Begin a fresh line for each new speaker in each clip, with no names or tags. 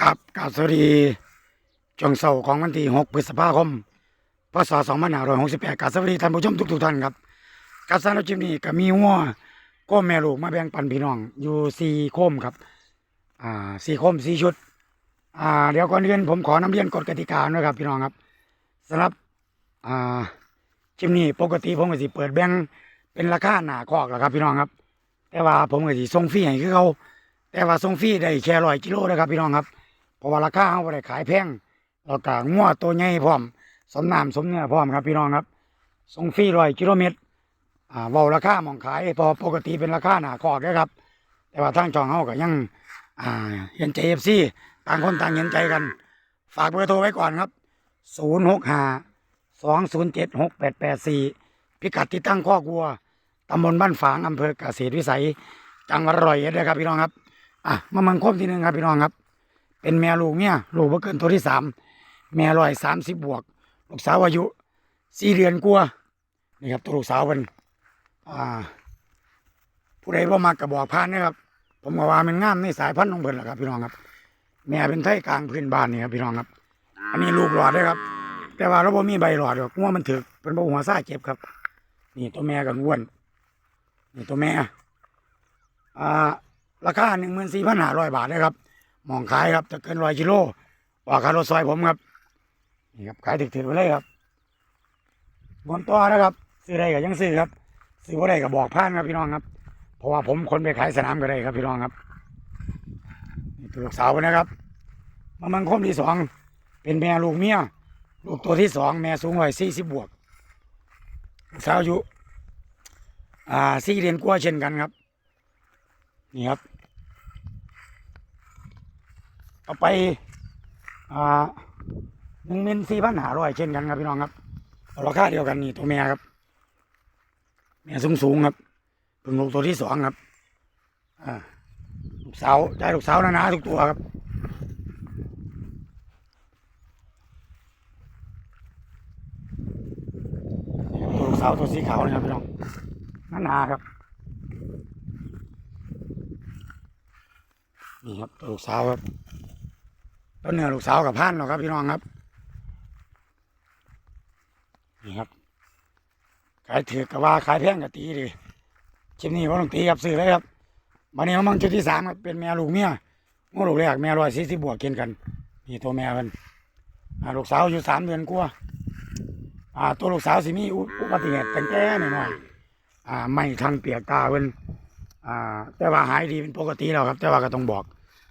ครับกราบสวัสดีช่วงเสาร์ของวันที่ 6 พฤษภาคม พศ 2568กราบสวัสดีท่านผู้ชมทุกๆท่านครับกับสารบคลิปนี้ก็มีวัวก้มแม่ลูกมาแบ่งปันพี่น้อง อยู่สี่โคมครับ อ่าสี่โคมสี่ชุด อ่า เดี๋ยวก่อนอื่นผมขอนำเรียนกฎกติกาด้วยครับพี่น้องครับสำหรับ อ่าคลิปนี้ปกติผมก็สิเปิดแบ่งเป็นราคาหนาคอกแหละครับพี่น้องครับ แต่ว่าผมก็สิส่งฟรีให้คือเขาแต่ว่าส่งฟรีได้แค่ร้อยกิโลนะครับพี่น้องครับ เพราะว่าราคาเขาได้ขายแพงแล้วก็งัวตัวใหญ่พร้อม สมน้ำสมเนื้อพร้อมครับพี่น้องครับส่งฟรีร้อยกิโลเมตรอ่าเว้าราคาหมองขายพอปกติเป็นราคาหนาคอกนะครับ แต่ว่าทางจองเขาก็ยังอ่าเห็นใจเอฟซีต่างคนต่างเห็นใจกัน ฝากเบอร์โทรไว้ก่อนครับศูนย์หกห้าสองศูนย์เจ็ดหกแปดแปดสี่พิกัดที่ตั้งข้อกวัวตำบลบ้านฝางอำเภอเกษตรวิสัย จังหวัดร้อยเอ็ดนะครับพี่น้องครับอะมามังคมที่หนึ่งครับพี่น้องครับ เป็นแม่ลูกเนี่ยลูกบ่เกินตัวที่สามแม่ร้อยสามสิบบวก ลูกสาวอายุสี่เดือนกว่านี่ครับตัวลูกสาวเป็นอ่า ผู้ใดบ่มากระบอกพานนะครับ ผมก็ว่ามันงามในสายพันธุ์ของเพิ่นแหละครับพี่น้องครับ แม่เป็นไทยกลางพื้นบ้านนี่ครับพี่น้องครับ อันนี้ลูกหลอดด้วยครับ แต่ว่าเราบ่มีใบหลอดหรอกงัวมันถึกเป็นบ่หัวซ่าเจ็บครับ นี่ตัวแม่กับง้วนนี่ตัวแม่ อ่าราคาหนึ่งหมื่นสี่พันห้าร้อยบาทนะครับ มองขายครับจะเกินร้อยกิโลออกคารถซอยผมครับนี่ครับขายถึกๆไปเลยครับบนตัวนะครับซื้อได้ก็ยังซื้อครับซื้อบ่ได้ก็บอกผ่านครับพี่น้องครับ เพราะว่าผมคนไปขายสนามก็ได้ครับพี่น้องครับนี่ตัวลูกสาวนะครับมามังคมที่สองเป็นแม่ลูกเมียลูกตัวที่สองแม่สูงร้อยสี่สิบบวกลูกสาวอายุอ่าสี่เดือนกว่าเช่นกันครับนี่ครับ เอาไปอ่าหนึ่งมื่นสี่พันหาร้อยเช่นกันครับพี่น้องครับราคาเดียวกันนี่ตัวแม่ครับ แม่สูงสูงครับเพิ่งลูกตัวที่สองครับอ่าลูกสาวได้ลูกสาวนะนะทุกตัวครับลูกสาวตัวสีขาวนะครับพี่น้องนั่นนาครับนี่ครับตัวลูกสาวครับ ต้นเนื้อลูกสาวกับพันหรอกครับพี่น้องครับนี่ครับขายถือกับว่าขายแพงกับตีดิคลิปนี้ว่าต้องตีครับซื้อเลยครับวันนี้มันจุดที่สามครับเป็นแม่ลูกเมียงูลูกแรกแม่ร้อยสี่สิบบวกกินกันนี่ตัวแม่มันลูกสาวอยู่สามเดือนกว่าอ่าตัวลูกสาวสิมีอุบัติเหตุตั้งแต่หน้อยๆอ่าไม่ทันเปียกตาเพิ่นอ่าแต่ว่าหายดีเป็นปกติแล้วครับ แต่ว่าก็ต้องบอก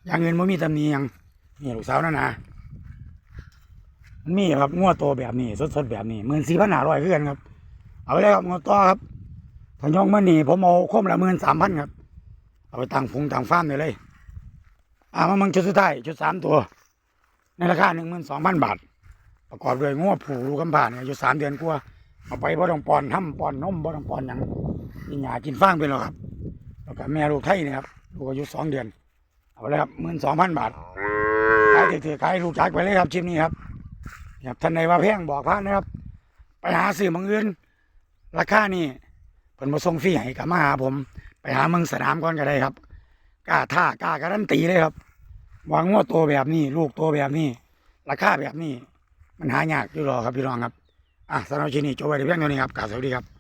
อย่างอื่นไม่มีตำหนิยัง นี่ลูกสาวนั่นนะมันมีครับงัวโตแบบนี้สดๆแบบนี้หมื่นสี่พันห้าร้อยคือนครับ เอาไปเลยครับงัวต่อครับถ้ายกมานี่ผมเอาคมละหมื่นสามพันครับ เอาไปตั้งฟงตั้งฟ้ามได้เลย อ่ามามึงชุดสุดท้ายชุดสามตัว ในราคาหนึ่งหมื่นสองพันบาท ประกอบด้วยงัวผูลูกกำพร้าเนี่ยอายู่สามเดือนกว่าเอาไปบ่ต้องปอนทำปอนนมบ่ต้องปอนหยังกินหยากินฟางไปแล้วครับแล้วก็แม่ลูกไทยเนะครับลูกอายุสองเดือน เอาไปเลยครับหมื่นสองพันบาท ถือๆขายลูกจักไปเลยครับชิมนี้ครับครับท่านใดว่าแพงบอกพานนะครับ ไปหาซื้อบางอื่นราคานี่เพิ่นมาส่งฟรีให้กับมาหาผม ไปหาเมืองสนามก่อนก็ได้ครับกล้าท่ากล้าการันตีเลยครับวางงัวโตแบบนี้ ลูกโตแบบนี้ ราคาแบบนี้ มันหายากอยู่หรอครับพี่น้องครับอะสำหรับชิ้นนี้จบไว้ในเพียงเท่านี้ครับกาสวัสดีครับ